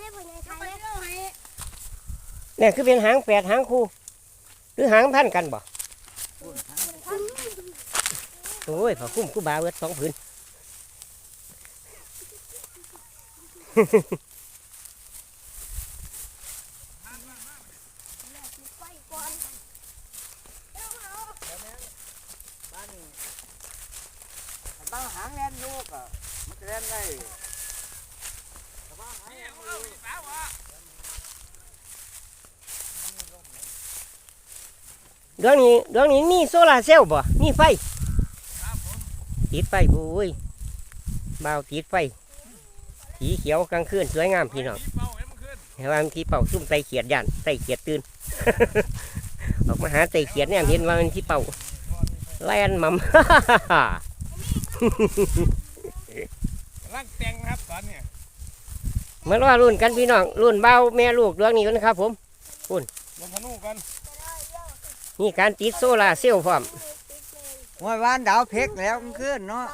ได้พ่อใหญ่ไทเอายไปได้เล่าให้เนี่ยคือเป็นหางแปดหางคู่ หรือหางพันกันบ่โอ้ยผ้าคลุ้มคู่บาเบิดสองผืนไฟก่อนบ้านนี้บ้านหางแลนลูกอะมันจะแลนได้แต่ว่าหางแล่น ลูกเดี๋ยวนี้เดี๋ยวนี้มีโซลาเซลล์บ่มีไฟติดไฟบุ้ยบ่าวติดไฟสีเขียวกลางคืนสวยงามพี่น้องเห็นว่ามันที่เป่าซุ่มไตเขียดยันไตเขียดตื่นออกมาหาไตเขียดเนี่ยเห็นว่ามันที่เป่าแลนมัมร่างแต่งนะครับตอนเนี้ย มารอรุ่นกันพี่น้องรุ่นเบาวแม่ลูกเรื่องนี้กันนะครับ ผมลงธนูกันนี่การติดโซลาร์เซลล์พร้อมห้วยวานดาวเพกแล้วมันขึ้นเนาะ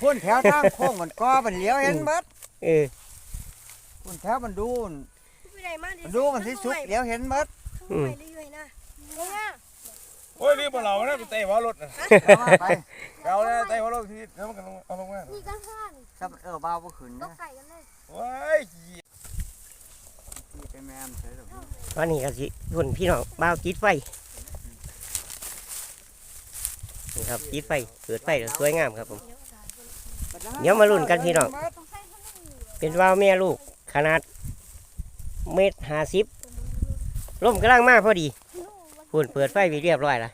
พุ่นแถวทางโค้งมันกอมันเหลียวเห็นเบิดเออพุ่นแถวมันดูนไม่ได้มามันดูมันที่สุดเหลียวเห็นเบิดอืมเรื่อยๆนะเนี่ยโอ้ยนี่พวกเราเนี่ยไปเตะหัวรถนะเอามาไปเราเนี่ยเตะหัวรถทีแล้วมันก็ลงเอาลงมานี่ก็ข้านถ้ามันเออบ้าบ่ขึ้นต้นะ องใส่กันเลยว้ายตอนนี้ก็สิรุ่นพี่น้องเบาวติดไฟนี่ครับติดไฟเปิดไฟแล้วสวยงามครับผม เดี๋ยวมาลุ้นกันพี่น้อง เป็นวาวแม่ลูกขนาดเมตรห้าสิบลมกำลังมากพอดีพูนเปิดไฟไปเรียบร้อยละ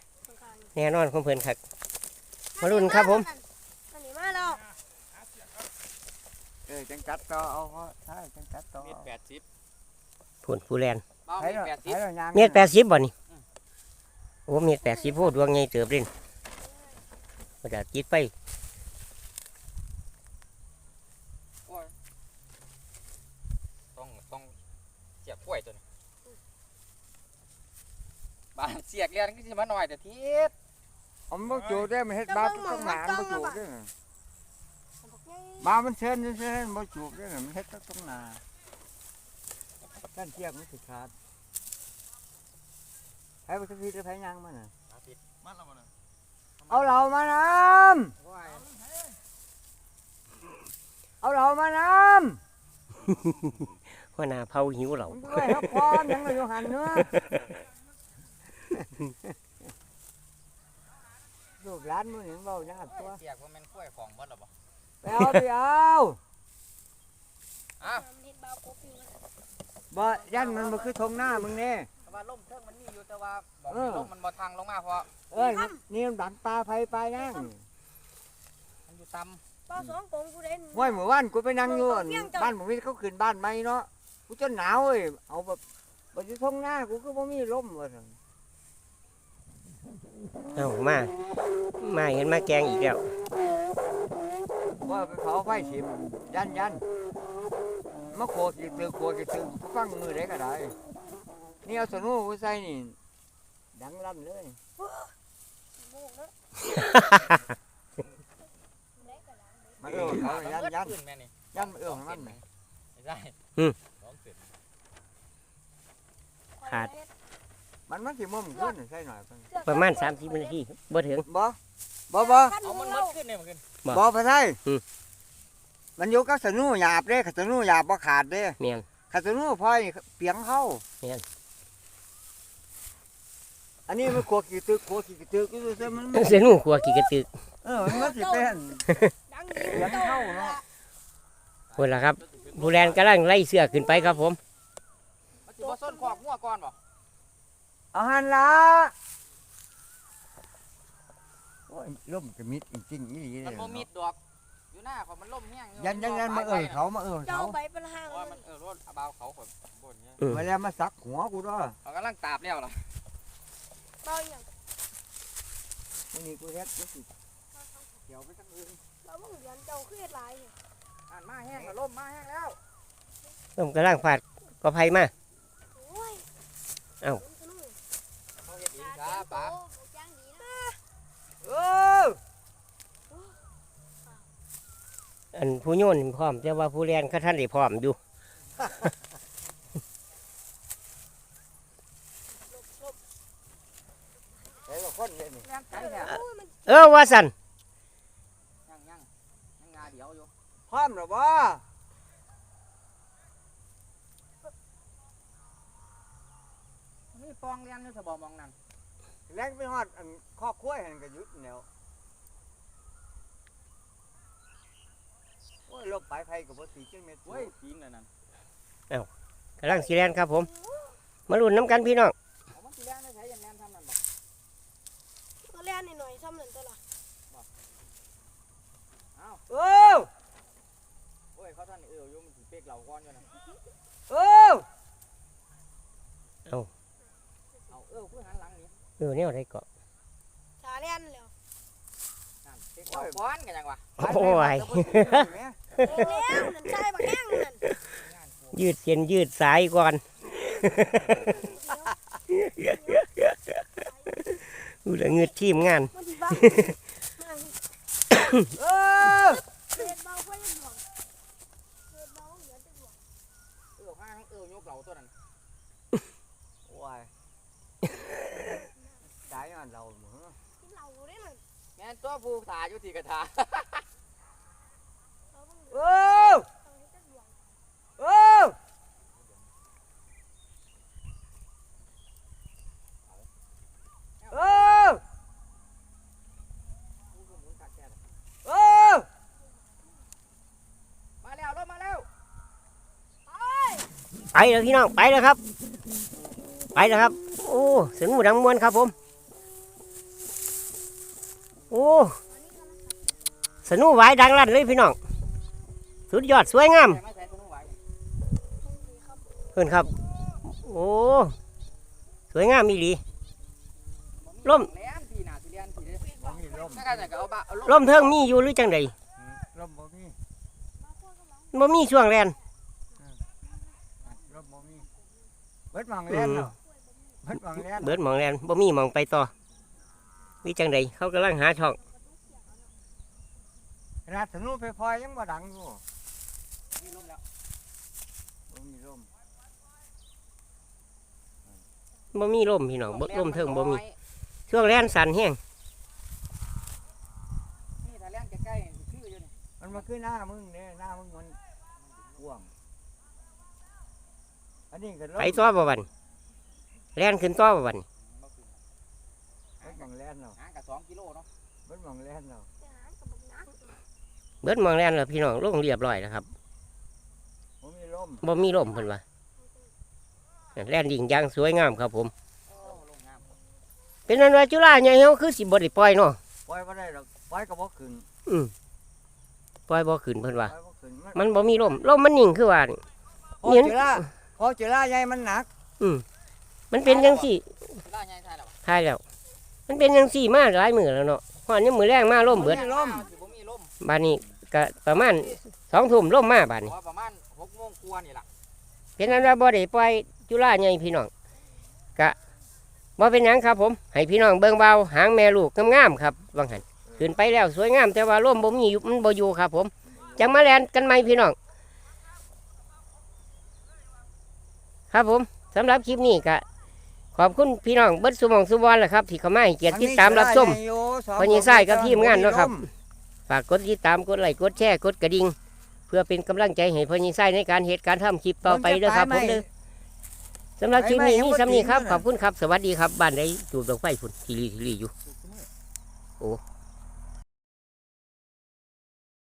แน่นอนของเพื่อนครับ มาลุ้นครับผม อันนี้มาแล้ว เออ จังจัดต่อเอาเพราะใช่จังจัดต่อเมตรแปดสิบพูนผู้แลนเบ้าให้เมตเรารแปดสิบให้เรายางเมตรแปดสิบบ่นี่โอ้เมตรแปดสิบโพดวงใหญ่เติบเล่นก็จะติดไฟต้องต้องเสียบกล้วยตัวนี้บานเสียกเรียนก็จะมาหน่อยแต่ทีศเอามันบ่จูดได้มันเฮ็ดบ้าต้องหนานบ่จูดได้ น่ะบ้ามันเชิญเชิญบ่จูดได้น่ะมันเฮ็ดต้องหนาด้านเทียบมันสิขาดให้บ่ทักทีจะไผยางมันน่ะมันละมันนะเอาเหล่ามาน้ำเอาเหล่ามาน้ำว่าหนาเผาหิวเหล่ามันด้วยครับพรยังเลยอยู่หันเนื้อลูกหลานมือหนึ่งเบายังอัดตัวเสียกว่าแมันกล้วยของวัดหรอบ่ ไปเอาไปเอาอ้าวทำเห็ดบาวกบอยู่นะบ่ยันมันมาคือทงหน้ามึงเนี่ยแต่ว่าล่มเทิงมันมีอยู่แต่ว่าบอกเอมีอล่มมันบ่ทางลงมาเพราะเอ้ยนี่มันดังปลาไฟปลาย่างมันอยู่ต่ป้าสองกงกูเด่นห้วยหมู่บ้านกูไปนั่งอยู่อั่นบ้านผมมีเขาขึ้นบ้านใหม่เนาะกูจนหนาวเอ้ยเอาแบบบ่อยู่ทงหน้ากูก็บ่มีลมว่าซั่นเอามา มาเห็นมาแกงอีกแล้ว ว่าไปเผาไฟสิมยันยันมาโคกี่ตึกโคกี่ตึกกูฟังมือได้ก็ได้นี่เอาสนุกูใส่นี่ดังลั่นเลยโบกแล้วมาเออเขาำยันเบิดยันขึ้นแม่นี่ยันเออของมันไม่ได้อืมสองเส้นขาดมันมันสิมุมขึ้นใส่หน่อยเพิ่นประมาณสามสิบนาทีบ่ถึงบ่บ่บ่เอามันหมดขึ้นเนี่ยมันขึ้น บ่บ่ไปไทยอืม มันอยู่กับสนุหยาบเด้ขัสนุหยาบบ่ขาดเด้เมียน ขัสนุพลอยเปียงเข้าแม่น อันนี้มันขวกี่ตึกขวกี่ตึกอยู่ซื่อๆมันมันเสียหนูขัวกี่กระตึกเออมันสิเป็นดังเปียงเข้าเนาะคนละครับผู้แลนกำลังไล่เสือขึ้นไปครับผมมันสิบ่ส้นขอกงัวก่อนบ่เอาหันละ โอ้ยล่มจะมิดจริงๆอีหลีเลมันยบ่มีดดอก อยู่หน้าของมันล่มแห้งอยันยันยันมาเอ่ยเขามาเอ่ยเจ้าเขาใบเป็นห้างเพราะว่ามันเออรถเอาเบาเขาคนบนเนี่ยอืมมาแล้วมาสักหัวกูด้วยเขากำลังตาบแล้วล่ะเบาอย่างมื้อนี้กูเฮ็ดกูสิเดี๋ยวไปทั้งอื่นเราต้องเรียนเจ้าขึ้นหลายเนี่ยอ่านมาแห้งแล้วล่มมาแห้งแล้วต้มกำลังผาดก็ไผมา โอ้ยเอ้าเขาเห็นอีกครับป๋าย่างดีนะ เออ อันผู้โยนพร้อม แต่ว่าผู้แลนเขาท่านได้พร้อมอยู่ไปไอ้คนเนี่ยนี่แรงไกลแท้โอ้ยมันเออว่าสันยังยังยังงาเดียวอยู่พร้อมหรือบ่นี่ปองเรียนอยู่สบอมองนั่นแรงไปฮอดอันคอกคุ้ยหันก็หยุดแนว โอ้ยลบไปไผก็บ่ตีจังเม็ดเว้ยปีนเลยนั่นกำลังสีแลนครับผม มาลุ้นน้ำกันพี่น้องเอามันสิแรงไม่ใช่ยังแรงทำนั่นบอกก็เล่นหน่อยๆซ้ำนั่นตัวละเออโอ้ยเขาท่านเอวอยู่มันสิเป๊กเหล่าก้อนอยู่นะเออเอาเอวคือหันหลังนี่เออเนี่ยอะไรเกาะชาเล่นแล้วนั่นเป๊กเหล่าก้อนกันยังวะโอ้ยเล่นแล้วนั่นใช่ปะแห้งนั่นงานกูยืดเส้นยืดสายก่อนดูแลเงืดทีมงานมันที่บ้านเออเล่นเบาค่อยเล่นหลวงเล่นเบาเหลือแต่หลวงเอวข้างเอวยกเหล่าตัวนั้นโอ้ยตายอันเราเหมือกินเหล้าได้นั่น แม่นตัวผู้ถ่ายอยู่ที่กระถาเราต้องเหลืเอออเอาให้แต่หลวงเออเออผู้คือหมุนขาดแค่นั้นเออมาแล้วรถมาแล้วไปแล้วพี่น้อง ไปแล้วครับ ไปแล้วครับ โอ้เสียงหมูดังมวนครับผม โอ้สนุกหวายดังลั่นเลยพี่น้อง สุดยอดสวยงามแต่ไม่ใส่ตัวนู้นไว้เพื่อนครับ โอ้ สวยงามมีหลีร่มแหลมทีหนาทีเรียนทีเด้บ่มีลมถ้ากันก็เอาบะเอาร่มเทิงมีอยู่หรือจังใดลมบ่มีบ่มีช่วงแรนลมบ่มีเบิดหวังเล่นเนาะเบิดหวังเล่นเบิดหมองแรนบ่มีหมองไปต่อ วิจังใดเขากำลังหาช่องราธนูไฟพอยยังบ่ดังอยู่มีลมแล้วบ่มีลมบ่มีร่มพี่น้องบ่ร่มเทิงบ่มีช่วงแรนสั่นแห้งนี่ถ้าเลี้ยงใกล้ๆนี่คืออยู่นี่มันมาคือหน้ามึงเนี่ยหน้ามึงมันกว้างอันนี้ก็ลมไปต่อบ่บัดนแรนขึ้นต่อบ่บัดน บ่คือ เบิดหวังเล่ นเนาะห่างกับสองกิโลเนาะเบิดหวังเล่นเนาะไปหากับบักนักเบิดหมองแรนแล้วพี่น้องลงเรียบร้อยแล้วครับบ่มีลมบ่มีร่มเพิ่นว่าแรนดิ่งอยางสวยงามครับผมโอ้ลงงามเป็นนั้นว่าจุฬาใหญ่เฮาคือสิบ่ได้ปล่อยเนาะปล่อยบ่ได้หรอกปล่อยก็บ่ขึ้นปล่อยบ่ขึ้นเพิ่นว่าปล่อยบ่ขึ้นมันมันบ่มีร่มร่มมันนิ่งคือว่านี่พอเนี่ยเจอละพอเจอละใหญ่มันหนักมันเป็นจังซี่ได้ไงใช่แล้วทายแล้ว มันเป็นจังซี่มาหลายมื้อแล้วเนาะฮอดยามมื้อแรงมาร่มเบิดบ่มีลมสิบ่มีลมบัดนี้ก็ประมาณ2ทุ่มร่มมาบัดนี้เพราะประมาณหกโมงกว่านี่ล่ะเป็นนั้นว่าบ่ได้ปล่อยจุฬาใหญ่พี่น้องกะบ่เป็นหยังครับ ผม ให้พี่น้องเบิ่งเบาหางแม่ลูกงามๆครับว่างั้นขึ้นไปแล้วสวยงาม แต่ว่าร่มบ่มีอยู่มันบ่อยู่ครับ ผมจังมาแลนกันใหม่พี่น้องครับผมสำหรับคลิปนี้ก็ ขอบคุณพี่น้องเบิดสุหมองสุบอลแหละครับที่เข้ามาให้เกียรติติดตามรับชมพอยิงไส้กับทีมงานเนาะครับฝากกดติดตามกดไลค์กดแชร์กดกระดิ่งเพื่อเป็นกำลังใจให้พ่อยิงไส้ในการเหตุการณ์ทำคลิปต่อไปเด้อครับผมเด้อสำหรับคลิปนี้มีสำนีครับขอบคุณครับ สวัสดีครับบ้านใดจูบดอกไฟฝุ่นทีรีทีรีอยู่โอ้